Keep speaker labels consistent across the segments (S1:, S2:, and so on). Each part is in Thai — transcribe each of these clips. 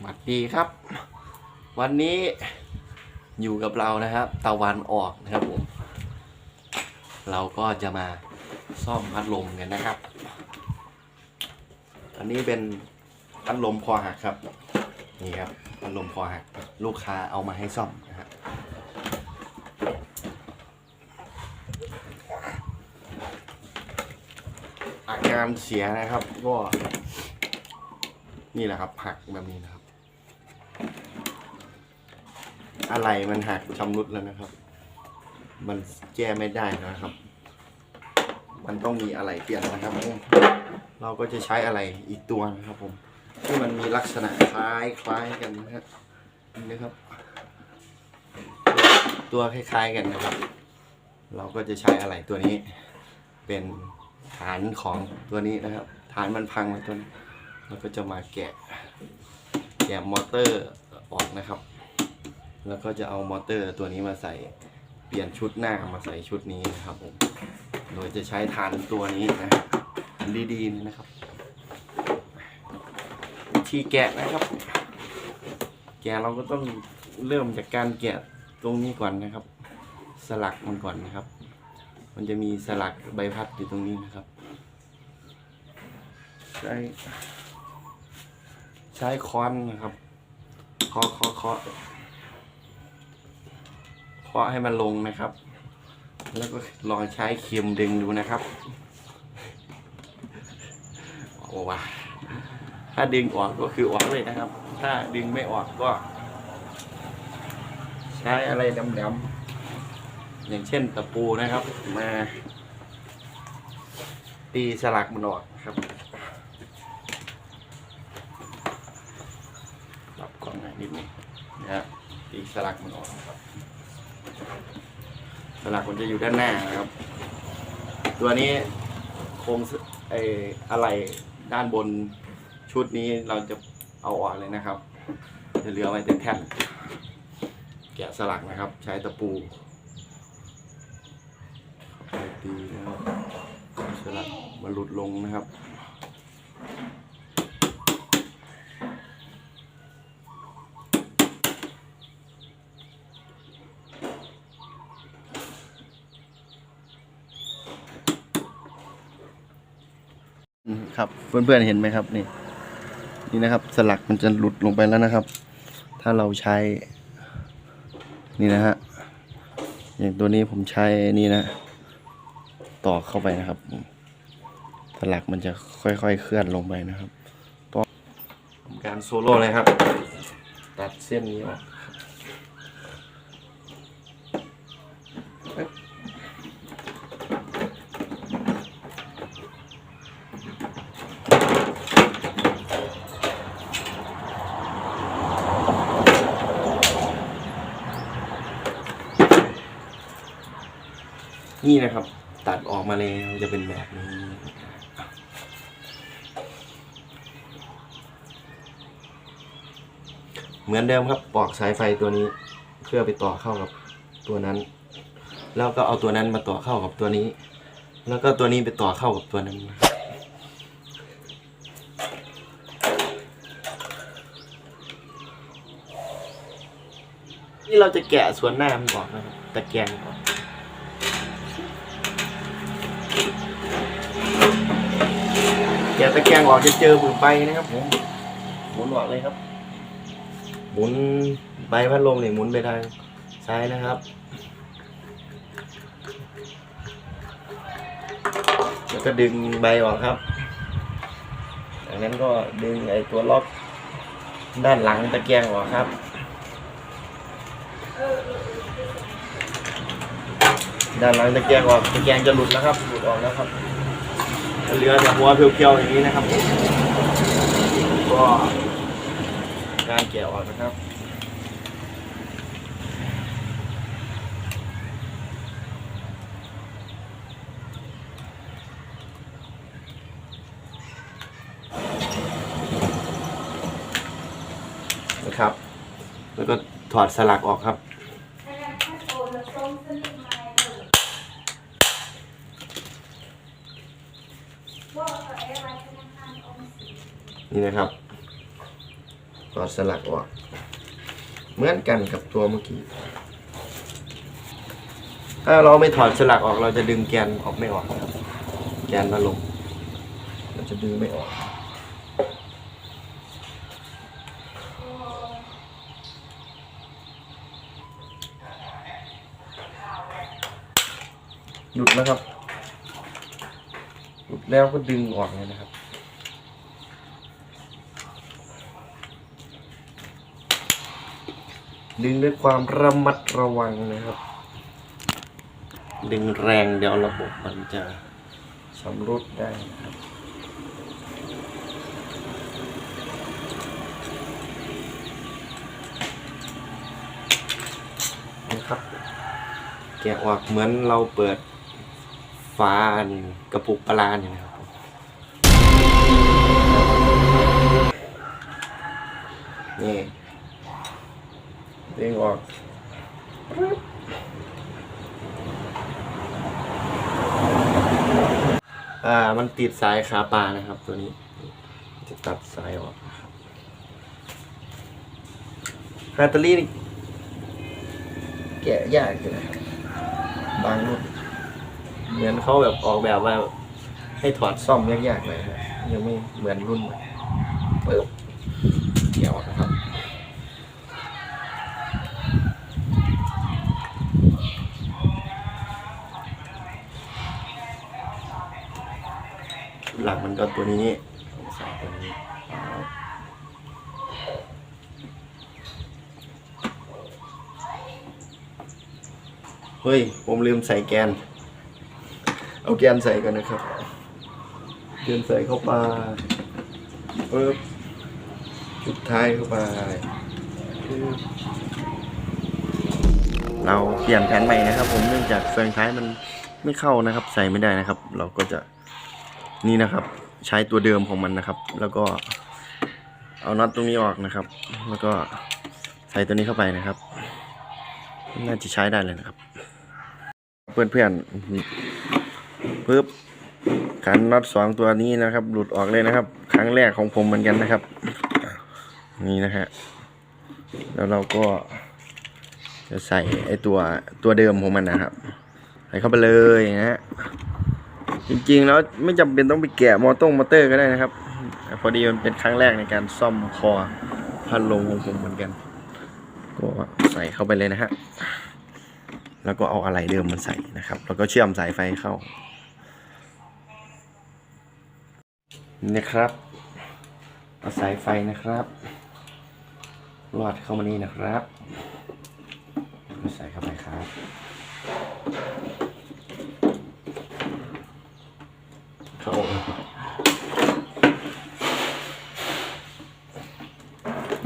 S1: สวัสดีครับ วันนี้อยู่กับเรานะครับ ตะวันออกนะครับผม เราก็จะมาซ่อมพัดลมกันนะครับ อันนี้เป็นพัดลมคอหักครับ นี่ครับพัดลมคอหักลูกค้าเอามาให้ซ่อมนะฮะอาการเสียนะครับก็นี่แหละครับหักแบบนี้นะครับ อะไรมันหักชำรุดแล้วนะครับ มันแก้ไม่ได้นะครับ มันต้องมีอะไรเปลี่ยนนะครับผมเราก็จะใช้อะไรอีกตัวนะครับผม ที่มันมีลักษณะคล้ายคล้ายกันนะครับนี่นะครับ ตัวคล้าย ๆกันนะครับ เราก็จะใช้อะไรตัวนี้ เป็นฐานของตัวนี้นะครับ ฐานมันพังมาตัวนี้แล้วก็จะมาแกะแกะมอเตอร์ออกนะครับ แล้วก็จะเอามอเตอร์ตัวนี้มาใส่เปลี่ยนชุดหน้ามาใส่ชุดนี้นะครับผม โดยจะใช้ฐานตัวนี้นะดีๆนี่นะครับวิธีแกะนะครับ แกะเราก็ต้องเริ่มจากการแกะตรงนี้ก่อนนะครับ สลักมันก่อนนะครับ มันจะมีสลักใบพัดอยู่ตรงนี้นะครับ ใช้ใช้ค้อนนะครับเคาะเคาะเคาะ เคาะให้มันลงนะครับ แล้วก็ลองใช้เข็มดึงดูนะครับโอ้ว้าถ้าดึงออกก็คือออกเลยนะครับ ถ้าดึงไม่ออกก็ ใช้อะไรดำๆอย่างเช่นตะปูนะครับ มา ตีสลักมันออกนะครับรับกล้องหน่อยนิดนึงนะฮะตีสลักมันออกครับ สลักมันจะอยู่ด้านหน้านะครับ ตัวนี้โครงไออะไรด้านบนชุดนี้เราจะเอาออกเลยนะครับ จะเหลือไว้แต่แท่นแกะสลักนะครับ ใช้ตะปูเข้าไปตีนะครับสลักมันหลุดลงนะครับ ครับ เพื่อนๆเห็นไหมครับนี่นี่นะครับ สลักมันจะหลุดลงไปแล้วนะครับ ถ้าเราใช้นี่นะฮะอย่างตัวนี้ผมใช้นี่นะ ต่อเข้าไปนะครับ สลักมันจะค่อยๆเคลื่อนลงไปนะครับต่อทำการโซโล่เลยครับ ตัดเส้นนี้ออก นี่นะครับ ตัดออกมาแล้วจะเป็นแบบนี้เหมือนเดิมครับปอกสายไฟตัวนี้เพื่อไปต่อเข้ากับตัวนั้น แล้วก็เอาตัวนั้นมาต่อเข้ากับตัวนี้ แล้วก็ตัวนี้ไปต่อเข้ากับตัวนั้นนี่เราจะแกะส่วนหน้ามันก่อนนะครับตะแกรงก่อ นแกะตะแกรงออกจะเจอมือใบนะครับผมหมุนออกเลยครับ หมุนใบพัดลมเนี่ยหมุนไปทางซ้ายนะครับแล้วก็ดึงใบออกครับจากนั้นก็ดึงไอ้ตัวล็อกด้านหลังตะแกรงออกครับ ด้านหลังตะแกรงออกตะแกรงจะหลุดแล้วครับหลุดออกแล้วครับเหลือแต่หัวเพียวๆอย่างนี้นะครับผมก็การแกะออกนะครับนะครับ แล้วก็ถอดสลักออกครับ นี่นะครับก็อดสลักออก เหมือนกันกับตัวเมื่อกี้ ถ้าเราไม่ถอดสลักออกเราจะดึงแกนออกไม่ออกครับ แกนมาลงเราจะดึงไม่ออกหยุดแล้วครับหยุดแล้วก็ดึงออกเลยนะครับ ดึงด้วยความระมัดระวังนะครับ ดึงแรงเดี๋ยวระบบมันจะชำรุดได้นะครับนะครับแกะออกเหมือนเราเปิดฝาอันกระปุกปลาร้าเนี่ยนะครับนี่ เด้งออกอ่ามันติดสายขาปลานะครับ ตัวนี้ จะตัดสายออกนะครับแบตเตอรี่แกะยากอยู่นะครับบางรุ่นเหมือนเขาแบบออกแบบว่า ให้ถอดซ่อมยากๆหน่อยนะยังไม่เหมือนรุ่นใหม่ปึ๊บเกี่ยวนะครับ หลั กมันก็ตัวนี้ใส่ตัวนี้เฮ้ย ผมลืมใส่แกน เอาแกนใส่กันนะครับแกนใส่เข้าไปปึ๊บจุดท้ายเข้าไปปึ๊บเราเปลี่ยนแผนใหม่นะครับ ผมเนื่องจากเฟืองท้ายมันไม่เข้านะครับ ใส่ไม่ได้นะครับ เราก็จะนี่นะครับ ใช้ตัวเดิมของมันนะครับ แล้วก็เอาน็อตตรงนี้ออกนะครับ แล้วก็ใส่ตัวนี้เข้าไปนะครับ น่าจะใช้ได้เลยนะครับ เพื่อนๆปึ๊บขันน็อตสองตัวนี้นะครับ หลุดออกเลยนะครับ ครั้งแรกของผมเหมือนกันนะครับ นี่นะฮะแล้วเราก็จะใส่ไอตัวตัวเดิมของมันนะครับ ใส่เข้าไปเลยนะฮะ จริงๆแล้วไม่จำเป็นต้องไปแกะมอต้งมอเตอร์ก็ได้นะครับ พอดีมันเป็นครั้งแรกในการซ่อมคอพัดลมของผมเหมือนกัน ก็ใส่เข้าไปเลยนะฮะ แล้วก็เอาอะไรเดิมมันใส่นะครับ แล้วก็เชื่อมสายไฟเข้านี่ครับเอาสายไฟนะครับลอดเข้ามานี่นะครับ ใส่เข้าไปครับ เข้า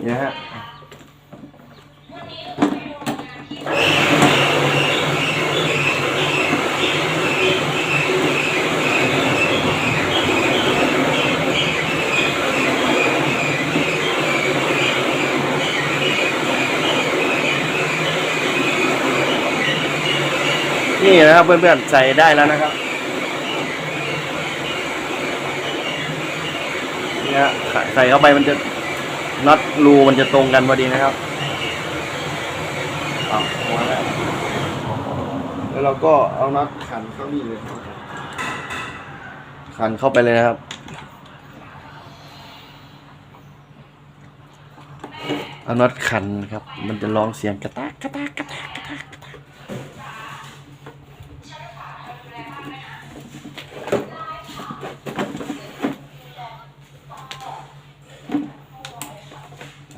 S1: เนี่ยฮะนี่นะครับเพื่อนๆใส่ได้แล้วนะครับ นี่ยใส่เข้าไปมันจะน็อตรูมันจะตรงกันพอดีนะครับเอาแล้วแล้วเราก็เอาน็อตขันเข้านี่เลยขันเข้าไปเลยนะครับ เอาน็อตขันครับ มันจะร้องเสียงกระตากกระตากกระตากกระตากกระตาก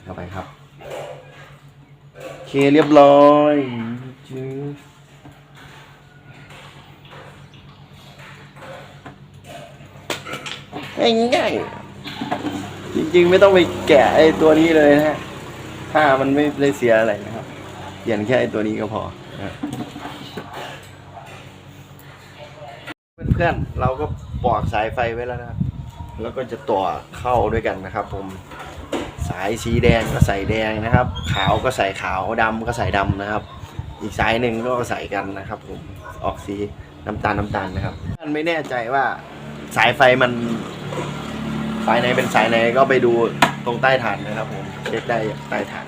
S1: เข้าไปครับ โอ เคเรียบร้อยจืดง่ายๆจริงๆ ไม่ต้องไปแกะไอ้ตัวนี้เลยนะฮะถ้ามันไม่ได้เสียอะไรนะครับเปลี่ยนแค่ไอ้ตัวนี้ก็พอเพื่อนๆเราก็ปอกสายไฟไว้แล้วนะครับ แล้วก็จะต่อเข้าด้วยกันนะครับผม สายสีแดงก็ใส่แดงนะครับ ขาวก็ใส่ขาวดำก็ใส่ดำนะครับ อีกสายหนึ่งก็ใส่กันนะครับผมออกสีน้ำตาลน้ำตาลนะครับท่านไม่แน่ใจว่าสายไฟมัน สายไหนเป็นสายไหนก็ไปดูตรงใต้ฐานนะครับผมเชช็คได้ใต้ฐาน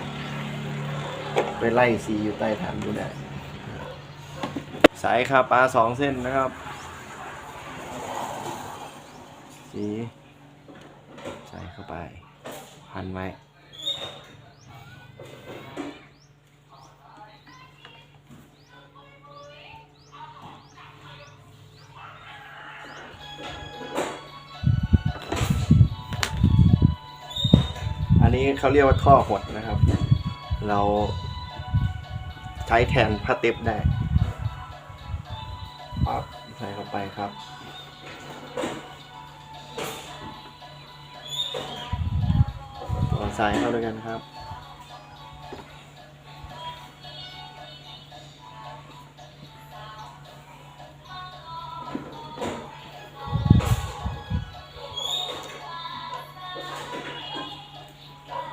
S1: ไปไล่สีอยู่ใต้ฐานดูได้สายคาปลาสองเส้นนะครับ สี ใส่เข้าไป พันไว้อันนี้เขาเรียกว่าท่อหดนะครับ เราใช้แทนผ้าเต็บได้ปั๊บใส่เข้าไปครับ สายเข้าด้วยกันครับ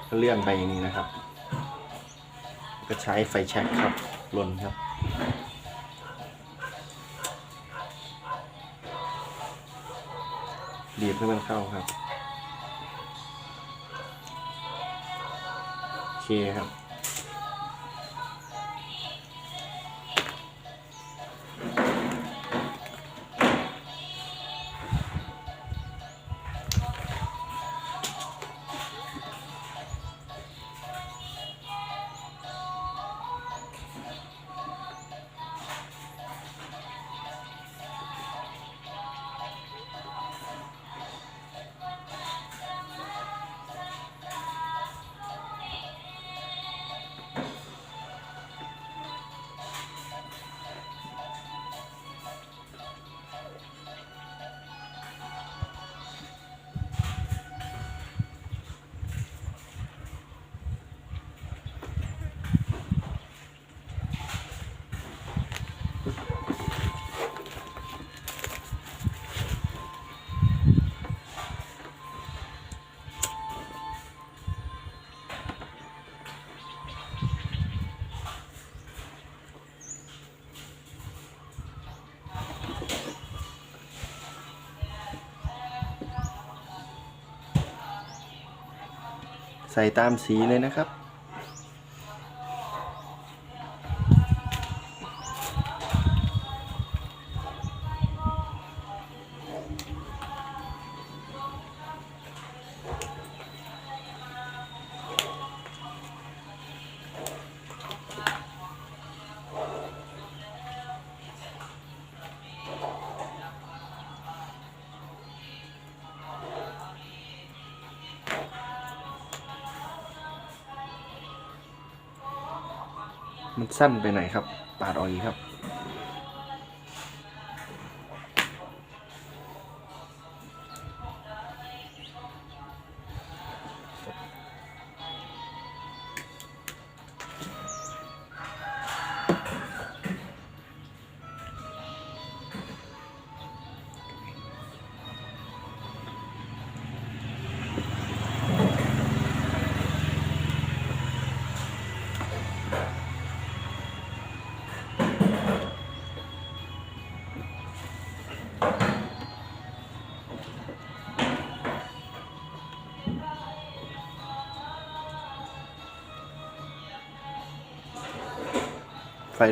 S1: ก็เลื่อนไปอย่างนี้นะครับ ก็ใช้ไฟแช็กครับลนครับดีบให้มันเข้าครับ เคครับ ใส่ตามสีเลยนะครับ มันสั้นไปหน่อยครับ ปาดออกอีกครับ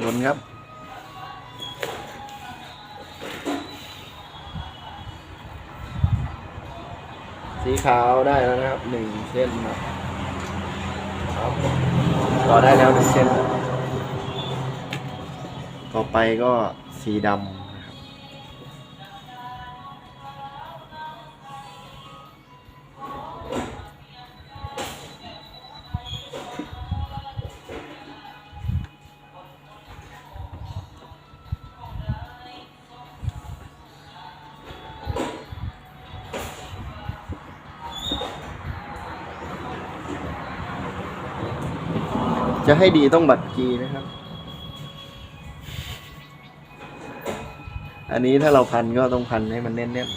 S1: ล้นครับ สีขาวได้แล้วนะครับหนึ่งเส้นนะครับต่อได้แล้วหนึ่งเส้น ต่อไปก็สีดำ จะให้ดีต้องบัตรกีนะครับ อันนี้ถ้าเราพันก็ต้องพันให้มันแน่นๆ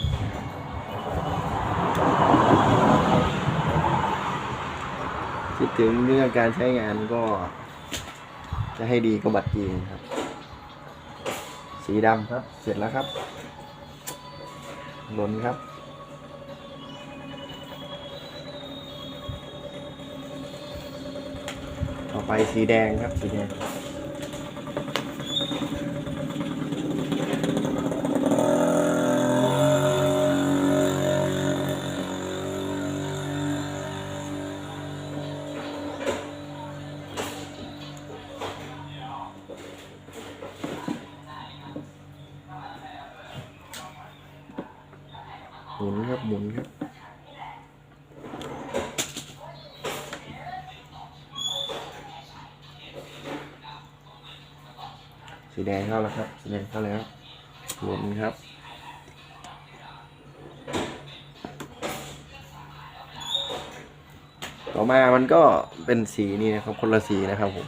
S1: คิดถึงเรื่องการใช้งานก็ จะให้ดีก็บัตรกีครับ สีดำครับ เสร็จแล้วครับ หล่นครับ ไปสีแดงครับสีแดงหมุนครับหมุนครับ แดงเข้าแล้วครับ สีแดงเข้าแล้วหมุนครับ ต่อมามันก็เป็นสีนี่นะครับคนละสีนะครับผม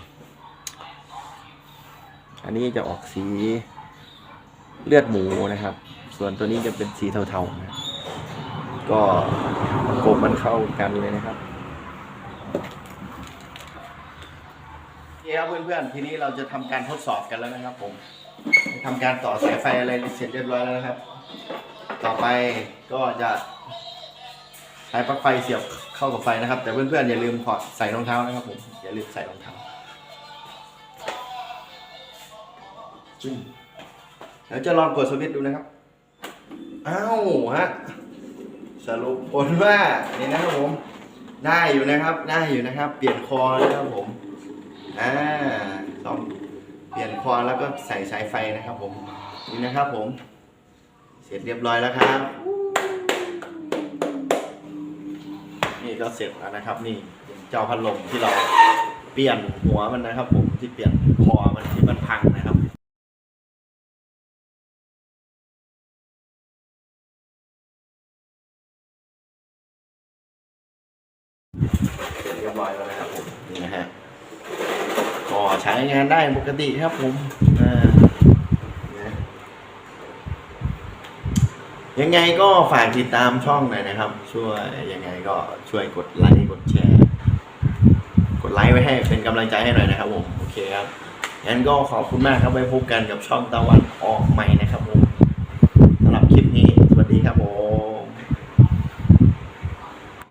S1: อันนี้จะออกสีเลือดหมูนะครับ ส่วนตัวนี้จะเป็นสีเทาๆนะก็กบมันเข้ากันเลยนะครับโอเคครับเพื่อนๆ ทีนี้เราจะทำการทดสอบกันแล้วนะครับ ผมทำการต่อสายไฟอะไรเสร็จเรียบร้อยแล้วนะครับ ต่อไปก็จะใช้ปลั๊กไฟเสียบเข้ากับไฟนะครับ แต่เพื่อนๆอย่าลืมถอดใส่รองเท้านะครับผมอย่าลืมใส่รองเท้าจึ้งเดี๋ยวจะลองกดสวิตช์ดูนะครับอ้าวฮะสรุปผลว่านี่นะครับผมได้อยู่นะครับ ได้อยู่นะครับ เปลี่ยนคอนะครับผม อ่าสองเปลี่ยนคอแล้วก็ใส่สายไฟนะครับผมนี่นะครับผม เสร็จเรียบร้อยแล้วครับ นี่ก็เสร็จแล้วนะครับ นี่เจ้าพัดลมที่เราเปลี่ยนหัวมันนะครับ ผมที่เปลี่ยนคอมันที่มันพังนะครับเสร็จเรียบร้อยแล้วนะครับผมนี่นะฮะก็ ใช้งานได้ปกติครับผมยังไงก็ฝากติดตามช่องหน่อยนะครับ ช่วยยังไงก็ช่วยกดไลค์กดแชร์ กดไลค์ไว้ให้เป็นกำลังใจให้หน่อยนะครับผมโอเคครับงั้นก็ขอบคุณมากครับไว้พบกันกับช่องตะวันออกใหม่นะครับผมสำหรับคลิปนี้สวัสดีครับผม